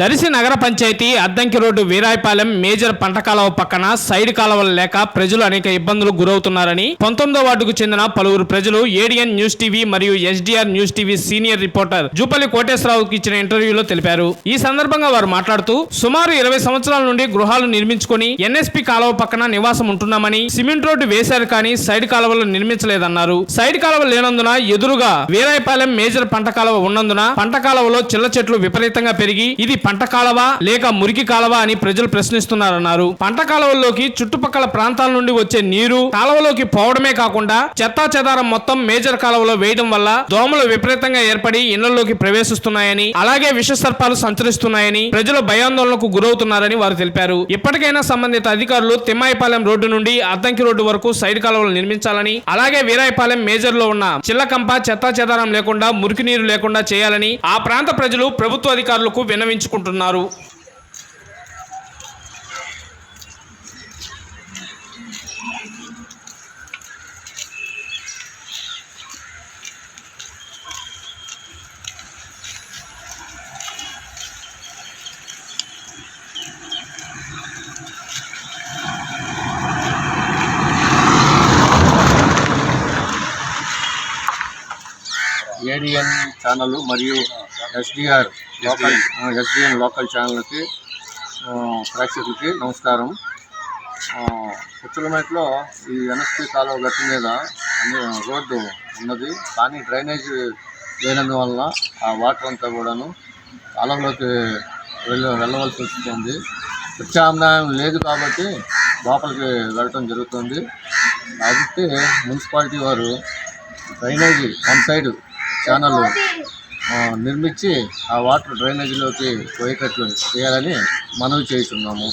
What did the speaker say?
దరిసి నగర పంచాయతీ Addanki road Veerayapalem major పంట కాలువ పక్కన సైడ్ కాలువలు లేక ప్రజలు అనేక ఇబ్బందులు గురవుతున్నారని పంతొమ్మిదో వార్డుకు చెందిన పలువురు ప్రజలు ఏడిఎన్ న్యూస్ టీవీ మరియు SDR news TV senior reporter Jupalli కోటేశ్వరరావుకి ఇచ్చిన ఇంటర్వ్యూలో తెలిపారు. ఈ సందర్భంగా వారు మాట్లాడుతూ సుమారు ఇరవై సంవత్సరాల నుండి గృహాలు నిర్మించుకొని ఎన్ఎస్పి కాలువ పక్కన నివాసం ఉంటున్నామని సిమెంట్ రోడ్డు వేశారు కానీ సైడ్ కాలువలు నిర్మించలేదన్నారు. సైడ్ కాలువ లేనందున ఎదురుగా వీరాయపాలెం మేజర్ పంట కాలువ ఉన్నందున పంట కాలువలో చిల్ల చెట్లు విపరీతంగా పెరిగి ఇది పంట కాలవ లేక మురికి కాలవ అని ప్రజలు ప్రశ్నిస్తున్నారన్నారు. పంట కాలువల్లోకి చుట్టుపక్కల ప్రాంతాల నుండి వచ్చే నీరు కాలువలోకి పోవడమే కాకుండా చెత్తా చెదారం మొత్తం మేజర్ కాలువలో వేయడం వల్ల దోమలు విపరీతంగా ఏర్పడి ఇళ్ళలోకి ప్రవేశిస్తున్నాయని అలాగే విష సర్పాలు సంచరిస్తున్నాయని ప్రజలు భయాందోళనకు గురవుతున్నారని వారు తెలిపారు. ఇప్పటికైనా సంబంధిత అధికారులు తిమ్మాయిపాలెం రోడ్డు నుండి అద్దంకి రోడ్డు వరకు సైడ్ కాలువలు నిర్మించాలని అలాగే వీరాయపాలెం మేజర్లో ఉన్న చిల్లకంప చెత్తా చెదారం లేకుండా మురికి నీరు లేకుండా చేయాలని ఆ ప్రాంత ప్రజలు ప్రభుత్వ అధికారులకు విన్నవించుకుంటున్నారు ఏడిఎన్ ఛానల్ మరియు ఎస్డిఆర్ లోకల్ ఎస్డిఎన్ లోకల్ ఛానల్కి ప్రేక్షకులకి నమస్కారం. పుచ్చలమేటలో ఈ ఎన్ఎస్పి కాలువ గట్టు మీద రోడ్డు ఉన్నది. కానీ డ్రైనేజ్ లేనందువలన ఆ వాటర్ అంతా కూడాను కాలంలోకి వెళ్ళ వెళ్ళవలసి వస్తుంది. ప్రత్యామ్నాయం లేదు కాబట్టి లోపలికి వెళ్ళటం జరుగుతుంది. కాబట్టి మున్సిపాలిటీ వారు డ్రైనేజీ వన్ సైడ్ ఛానల్ నిర్మించి ఆ వాటర్ డ్రైనేజీలోకి పోయేటట్లు చేయాలని మనవి చేస్తున్నాము.